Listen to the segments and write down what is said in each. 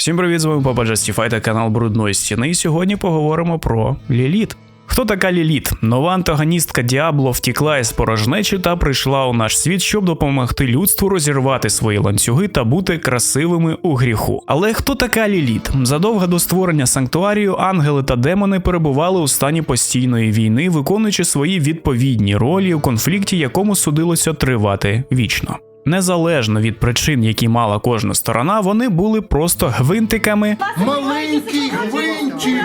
Всім привіт, з вами Папа Justify та канал Брудної стіни. І сьогодні поговоримо про Ліліт. Хто така Ліліт? Нова антагоністка Діабло втікла із порожнечі та прийшла у наш світ, щоб допомогти людству розірвати свої ланцюги та бути красивими у гріху. Але хто така Ліліт? Задовго до створення санктуарію ангели та демони перебували у стані постійної війни, виконуючи свої відповідні ролі у конфлікті, якому судилося тривати вічно. Незалежно від причин, які мала кожна сторона, вони були просто гвинтиками Маленький гвинтик!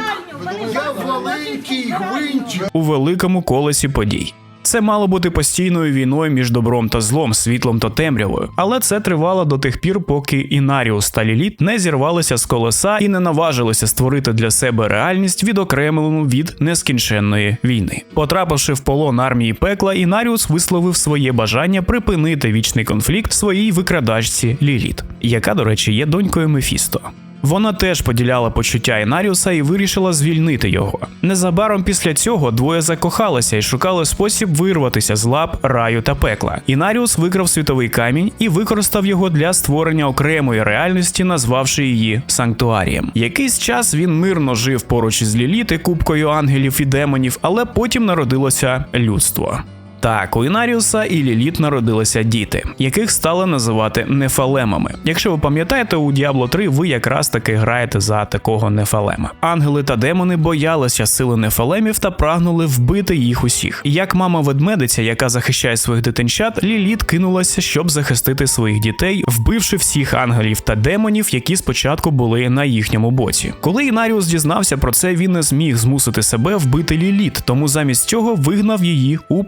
Я маленький гвинтик! у великому колесі подій. Це мало бути постійною війною між добром та злом, світлом та темрявою, але це тривало до тих пір, поки Інаріус та Ліліт не зірвалися з колеса і не наважилися створити для себе реальність, відокремлену від нескінченної війни. Потрапивши в полон армії пекла, Інаріус висловив своє бажання припинити вічний конфлікт своїй викрадачці Ліліт, яка, до речі, є донькою Мефісто. Вона теж поділяла почуття Інаріуса і вирішила звільнити його. Незабаром після цього двоє закохалися і шукали спосіб вирватися з лап раю та пекла. Інаріус викрав світовий камінь і використав його для створення окремої реальності, назвавши її санктуарієм. Якийсь час він мирно жив поруч із Ліліт і кубкою ангелів і демонів, але потім народилося людство. Так, у Інаріуса і Ліліт народилися діти, яких стали називати нефалемами. Якщо ви пам'ятаєте, у Діабло 3 ви якраз таки граєте за такого нефалема. Ангели та демони боялися сили нефалемів та прагнули вбити їх усіх. Як мама ведмедиця, яка захищає своїх дитинчат, Ліліт кинулася, щоб захистити своїх дітей, вбивши всіх ангелів та демонів, які спочатку були на їхньому боці. Коли Інаріус дізнався про це, він не зміг змусити себе вбити Ліліт, тому замість цього вигнав її у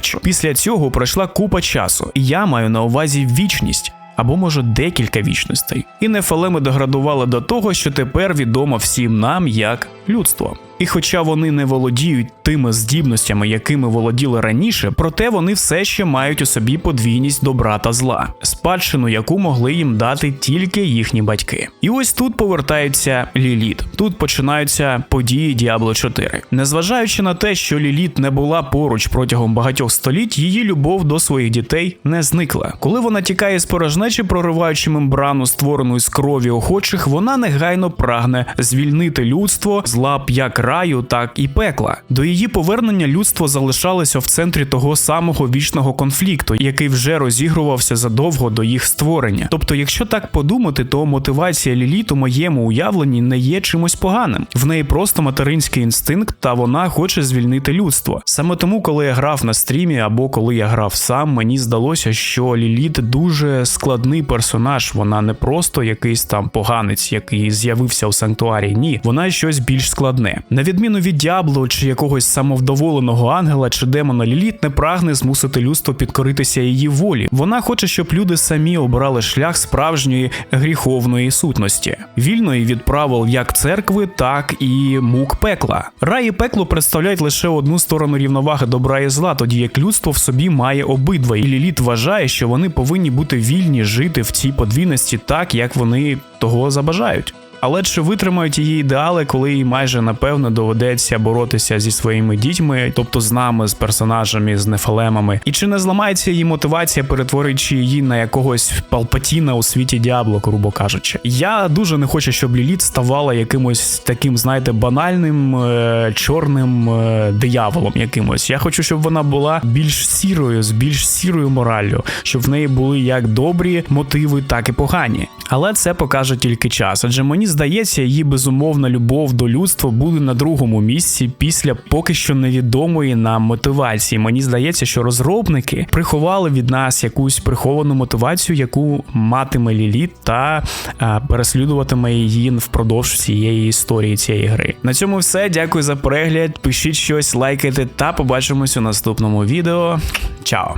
порожнечу. Після цього пройшла купа часу, і я маю на увазі вічність. Або може декілька вічностей. І нефалеми деградували до того, що тепер відомо всім нам як людство. І хоча вони не володіють тими здібностями, якими володіли раніше, проте вони все ще мають у собі подвійність добра та зла, спадщину, яку могли їм дати тільки їхні батьки. І ось тут повертається Ліліт. Тут починаються події Діабло 4. Незважаючи на те, що Ліліт не була поруч протягом багатьох століть, її любов до своїх дітей не зникла. Коли вона тікає з порожнечі, прориваючи мембрану, створену із крові охочих, вона негайно прагне звільнити людство з лап як раю, так і пекла. До її повернення людство залишалося в центрі того самого вічного конфлікту, який вже розігрувався задовго до їх створення. Тобто, якщо так подумати, то мотивація Ліліт у моєму уявленні не є чимось поганим. В неї просто материнський інстинкт, та вона хоче звільнити людство. Саме тому, коли я грав на стрімі або коли я грав сам, мені здалося, що Ліліт дуже складний персонаж. Вона не просто якийсь там поганець, який з'явився у санктуарі. Ні, вона щось більш складне. На відміну від Діабло чи якогось самовдоволеного ангела чи демона Ліліт не прагне змусити людство підкоритися її волі. Вона хоче, щоб люди самі обрали шлях справжньої гріховної сутності, вільної від правил як церкви, так і мук пекла. Рай і пекло представляють лише одну сторону рівноваги добра і зла, тоді як людство в собі має обидва, і Ліліт вважає, що вони повинні бути вільні жити в цій подвійності так, як вони того забажають. Але чи витримають її ідеали, коли їй майже напевно доведеться боротися зі своїми дітьми, тобто з нами, з персонажами, з нефалемами? І чи не зламається її мотивація, перетворюючи її на якогось палпатіна у світі Діабло, грубо кажучи? Я дуже не хочу, щоб Ліліт ставала якимось таким, знаєте, банальним е- чорним е- дияволом якимось. Я хочу, щоб вона була більш сірою, з більш сірою мораллю, щоб в неї були як добрі мотиви, так і погані. Але це покаже тільки час, адже мені здається, її безумовна любов до людства буде на другому місці після поки що невідомої нам мотивації. Мені здається, що розробники приховали від нас якусь приховану мотивацію, яку матиме Ліліт та а, переслідуватиме її впродовж всієї історії цієї гри. На цьому все. Дякую за перегляд. Пишіть щось, лайкайте та побачимось у наступному відео. Чао!